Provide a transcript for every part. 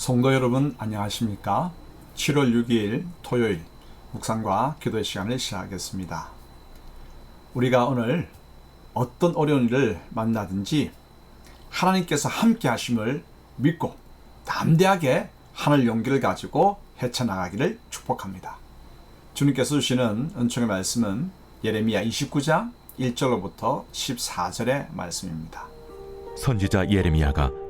성도 여러분 안녕하십니까? 7월 6일 토요일 묵상과 기도의 시간을 시작하겠습니다. 우리가 오늘 어떤 어려운 일을 만나든지 하나님께서 함께 하심을 믿고 담대하게 하늘 용기를 가지고 헤쳐나가기를 축복합니다. 주님께서 주시는 은총의 말씀은 예레미야 29장 1절로부터 14절의 말씀입니다. 선지자 예레미야가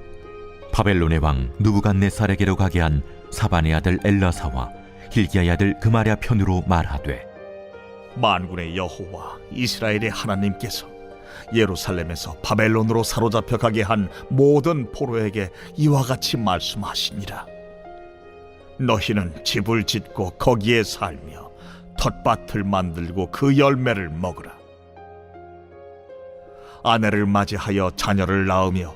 바벨론의 왕 누부갓네살에게로 가게 한 사반의 아들 엘라사와 힐기야의 아들 그마랴 편으로 말하되 만군의 여호와 이스라엘의 하나님께서 예루살렘에서 바벨론으로 사로잡혀 가게 한 모든 포로에게 이와 같이 말씀하시니라. 너희는 집을 짓고 거기에 살며 텃밭을 만들고 그 열매를 먹으라. 아내를 맞이하여 자녀를 낳으며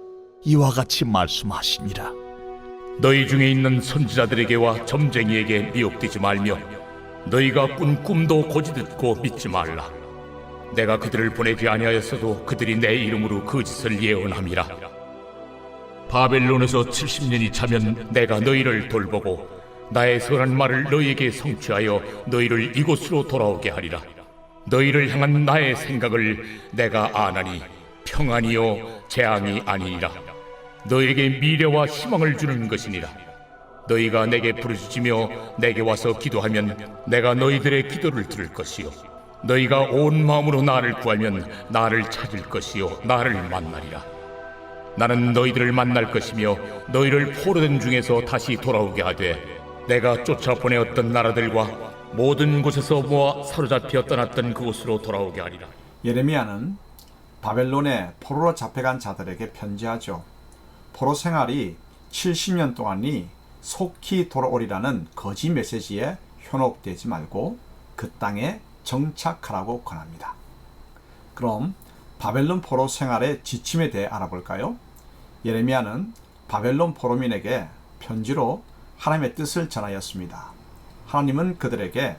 이와 같이 말씀하시니라. 너희 중에 있는 선지자들에게와 점쟁이에게 미혹되지 말며 너희가 꾼 꿈도 고지 듣고 믿지 말라. 내가 그들을 보내지 아니하였어도 그들이 내 이름으로 그 짓을 예언함이라. 바벨론에서 70년이 차면 내가 너희를 돌보고 나의 선한 말을 너희에게 성취하여 너희를 이곳으로 돌아오게 하리라. 너희를 향한 나의 생각을 내가 아나니 평안이요 재앙이 아니니라. 너에게 미래와 희망을 주는 것이니라. 너희가 내게 부르짖으며 내게 와서 기도하면 내가 너희들의 기도를 들을 것이요. 너희가 온 마음으로 나를 구하면 나를 찾을 것이요 나를 만나리라. 나는 너희들을 만날 것이며 너희를 포로된 중에서 다시 돌아오게 하되 내가 쫓아 보내었던 나라들과 모든 곳에서 모아 사로잡혀 떠났던 그곳으로 돌아오게 하리라. 예레미야는 바벨론에 포로로 잡혀간 자들에게 편지하죠. 포로 생활이 70년 동안이 속히 돌아오리라는 거짓 메시지에 현혹되지 말고 그 땅에 정착하라고 권합니다. 그럼 바벨론 포로 생활의 지침에 대해 알아볼까요? 예레미야는 바벨론 포로민에게 편지로 하나님의 뜻을 전하였습니다. 하나님은 그들에게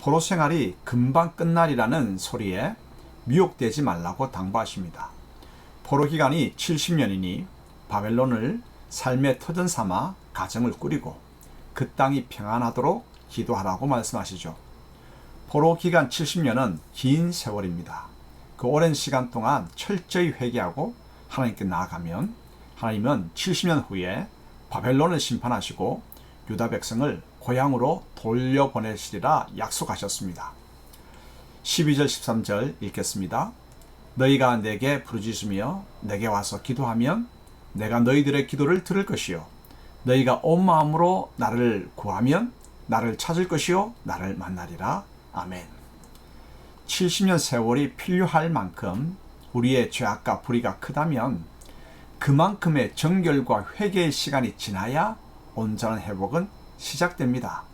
포로 생활이 금방 끝날이라는 소리에 미혹되지 말라고 당부하십니다. 포로 기간이 70년이니 바벨론을 삶의 터전 삼아 가정을 꾸리고 그 땅이 평안하도록 기도하라고 말씀하시죠. 포로 기간 70년은 긴 세월입니다. 그 오랜 시간 동안 철저히 회개하고 하나님께 나아가면 하나님은 70년 후에 바벨론을 심판하시고 유다 백성을 고향으로 돌려보내시리라 약속하셨습니다. 12절 13절 읽겠습니다. 너희가 내게 부르짖으며 내게 와서 기도하면 내가 너희들의 기도를 들을 것이요 너희가 온 마음으로 나를 구하면 나를 찾을 것이요 나를 만나리라. 아멘. 70년 세월이 필요할 만큼 우리의 죄악과 불의가 크다면 그만큼의 정결과 회개의 시간이 지나야 온전한 회복은 시작됩니다.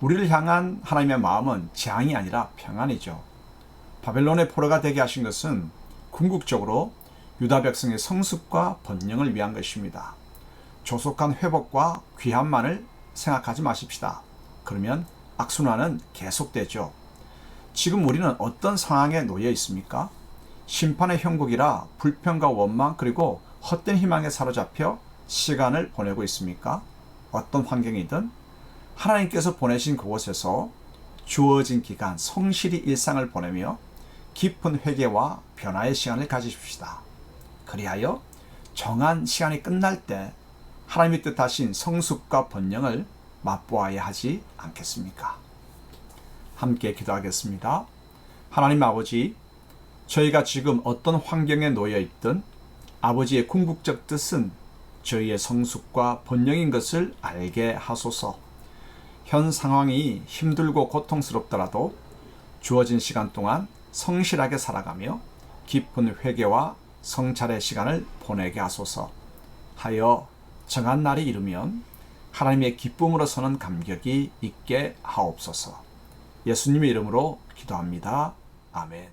우리를 향한 하나님의 마음은 재앙이 아니라 평안이죠. 바벨론의 포로가 되게 하신 것은 궁극적으로 유다 백성의 성숙과 번영을 위한 것입니다. 조속한 회복과 귀함만을 생각하지 마십시다. 그러면 악순환은 계속되죠. 지금 우리는 어떤 상황에 놓여 있습니까? 심판의 형국이라 불평과 원망 그리고 헛된 희망에 사로잡혀 시간을 보내고 있습니까? 어떤 환경이든 하나님께서 보내신 그곳에서 주어진 기간 성실히 일상을 보내며 깊은 회개와 변화의 시간을 가지십시다. 그리하여 정한 시간이 끝날 때 하나님의 뜻하신 성숙과 번영을 맛보아야 하지 않겠습니까? 함께 기도하겠습니다. 하나님 아버지, 저희가 지금 어떤 환경에 놓여 있든 아버지의 궁극적 뜻은 저희의 성숙과 본령인 것을 알게 하소서. 현 상황이 힘들고 고통스럽더라도 주어진 시간 동안 성실하게 살아가며 깊은 회개와 성찰의 시간을 보내게 하소서. 하여 정한 날이 이르면 하나님의 기쁨으로 서는 감격이 있게 하옵소서. 예수님의 이름으로 기도합니다. 아멘.